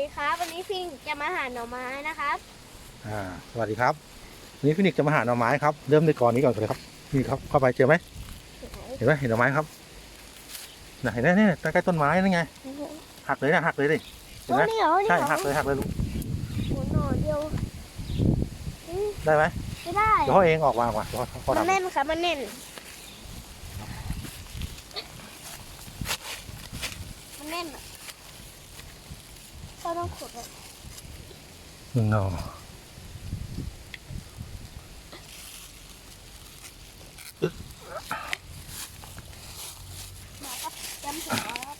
ดีครับ วันนี้พิงจะมาหาหน่อไม้นะครับ อ่า สวัสดีครับวันนี้ฟินิกส์จะมาหาหน่อไม้ครับ เริ่มด้วยกรนี้ก่อนเลยครับ นี่ครับ เข้าไปเจอไหม เห็นไหมเห็นหน่อไม้ครับน่ะเห็นไหมเนี่ยใกล้ๆต้นไม้นั่นไง หักเลยนะหักเลยดิเห็นโอ้ไหมนี่เหรอนี่ใช่เหรอหักเลยหักเลยลูก โอ้หน่อเดียวอืมได้ไหมไม่ได้ เดี๋ยวเขาเองออกวางว่ะเดี๋ยวเขาเขามันทำ แน่นครับมันแน่น มันแน่นอะ ก็ต้องขุดอะหนึ่งหน่อมาครับจำหัวครับ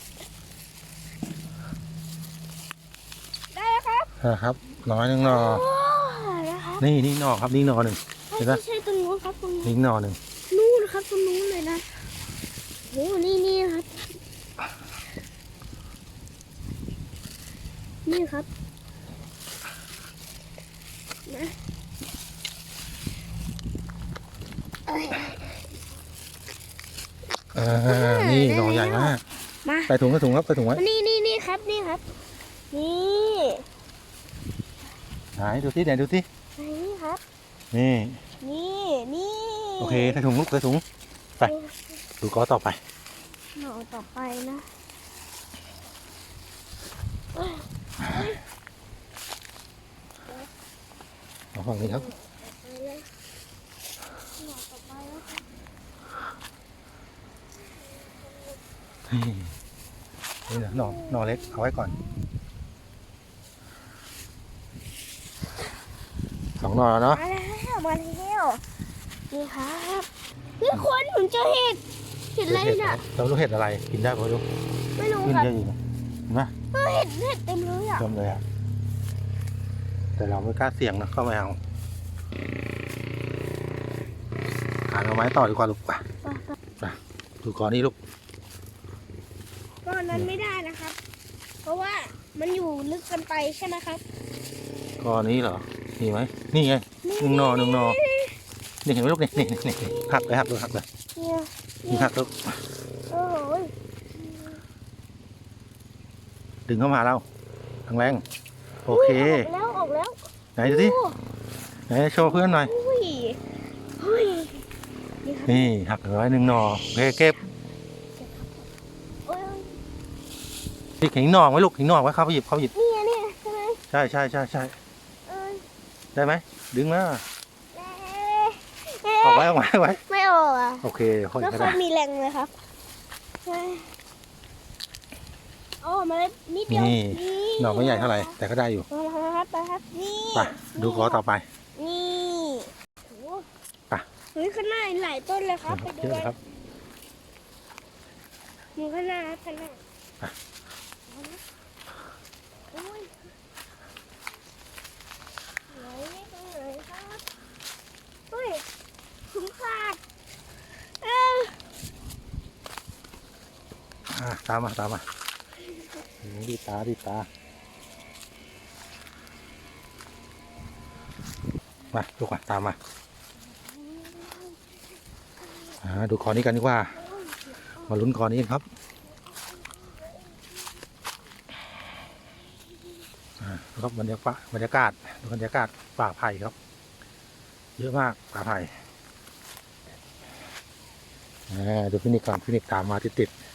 ได้แล้วครับนะครับหน่อหนึ่งหน่อโอ้นะครับนี่นี่หน่อครับนี่หน่อหนึ่งเห็นปะไม่ใช่ตรงนู้นครับตรงนู้นนี่หน่อหนึ่ง นู่นครับตรงนู้นเลยนะโอ้นี่นี่ครับ นี่ครับนะเอ้ยอ่านี่หน่อใหญ่มากมาใส่ถุงใส่ถุงครับใส่ถุงไว้นี่นี่นี่ครับนี่ครับ นี่ไหนดูสิไหนดูสินี่ครับ นี่ นี่นี่โอเคใส่ถุงลูกใส่ถุงไปดูกอต่อไปหน่อต่อไปนะ เอาฝั่งนี้ครับไปเลยหน่อต่อไปแล้วครับนี่นี่นะหน่อหน่อเล็ก เอาไว้ก่อนสองหน่อแล้วเนาะมาแล้วมาแล้วนี่ครับนี่คนผมเจอเห็ดเห็ดอะไรน่ะเรารู้เห็ดอะไร กินได้ปะลูกไม่รู้ขึ้นครับเยอะอยู่ นะเห็นไหมเออเห็ดเห็ดเต็มเลยอะเต็มเลยอะแต่เราไม่กล้าเสี่ยงนะเข้าไม่เอาหาหน่อไม้ต่อดีกว่าลูกไปไปไปดูก่อนนี่ลูกก็อันนั้นไม่ได้นะครับ เพราะว่ามันอยู่ลึกเกันไปใช่ไหมครับก่อนนี้เหรอนี่ไหมนี่ไงหนึ่งหน่อหนึ่งหน่อนี่เห็นไหมลูกนี่นี่นี่นี่หักเลยหักเลยหักเลยเนี่ยนี่หักลูกโอ้โห ดึงเข้ามาเราทางแรง โอเค ออกแล้วออกแล้วไหนดูสิโอ้ไหนโชว์เพื่อนหน่อย อุ้ยอุ้ยนี่ครับนี่หักไว้หนึ่งหน่อโอเคเก็บโอ้ยพี่ขิงหน่อไว้ลูกขิงหน่อไว้เข้าไปหยิบเข้าไปหยิบเนี่ยเนี่ยใช่ไหมใช่ใช่ใช่ใช่เออได้ไหม ดึงมาเอ๊ะเอ๊ะออกไว้ออกไว้ออกไว้ ไม่ออกอะโอเคค่อยแล้วก็เขาได้ มีแรงเลยครับใช่ โอ้มาเลยนิดเดียวนี่หน่อไม่ใหญ่เท่าไหร่แต่ก็ได้อยู่มาแล้วครับไปครับนี่ไปดูกอต่อไป นี่โอ้ไปเฮ้ยข้างหน้าหลายต้นเลยครับไปเยดูอะกันครับมีข้างหน้าครับข้างหน้าไปโอ้ยไหนตรงไหนครับเฮ้ยถุงขาดเออ อะตามมาตามมา ดีตาดีตา มาลูกมาตามมาดูคอนี้กันดีกว่า มาลุ้นคอนี้ครับครับบรรยากาศบรรยากาศดูบรรยากาศป่าไผ่ครับ เยอะมากป่าไผ่ดูฟินิกก่อนฟินิกตามมาติดๆ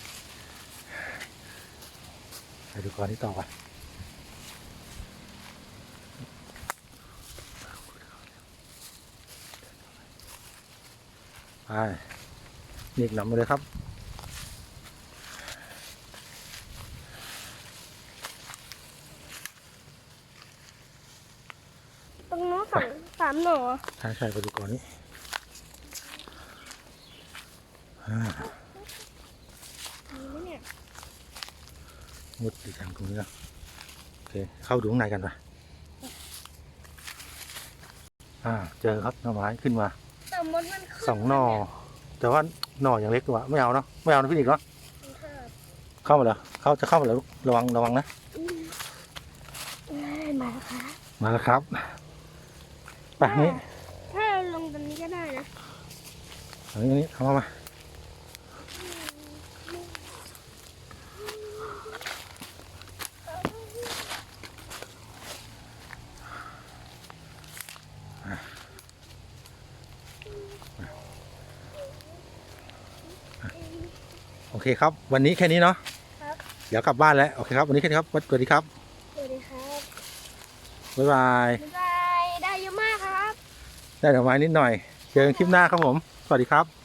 ไปดูคอนี้ต่อไปไปนี่นำมาเลยครับตรงโน้นสองสามหน่อใช่ใช่ไปดูก่อนนี้อ่า มีไหมเนี่ย มุดอีกทางตรงนี้นะโอเคเข้าดูข้างในกันไปอ่า เจอครับหน่อไม้ขึ้นมาแต่มดมันขึ้นสองหน่อแต่ว่าหน่ออย่างเล็กตัวไม่เอาเนาะไม่เอานะพี่อีกเนาะค่ะเข้ามาเหรอเข้าจะเข้ามาเหรอลูกระวังระวังนะอืมเอ้ยมาแล้วค่ะมาแล้วครับไปนี่ถ้าเราลงตรงนี้ก็ได้นะอันนี้อันนี้เอามา โอเคครับ วันนี้แค่นี้เนาะครับ เดี๋ยวกลับบ้านแล้ว โอเคครับ วันนี้แค่นี้ครับสวัสดีครับ สวัสดีครับบ๊ายบาย บ๊ายบายได้เยอะมากครับ ได้ดอกไม้นิดหน่อย เจอกันคลิปหน้าครับผม สวัสดีครับ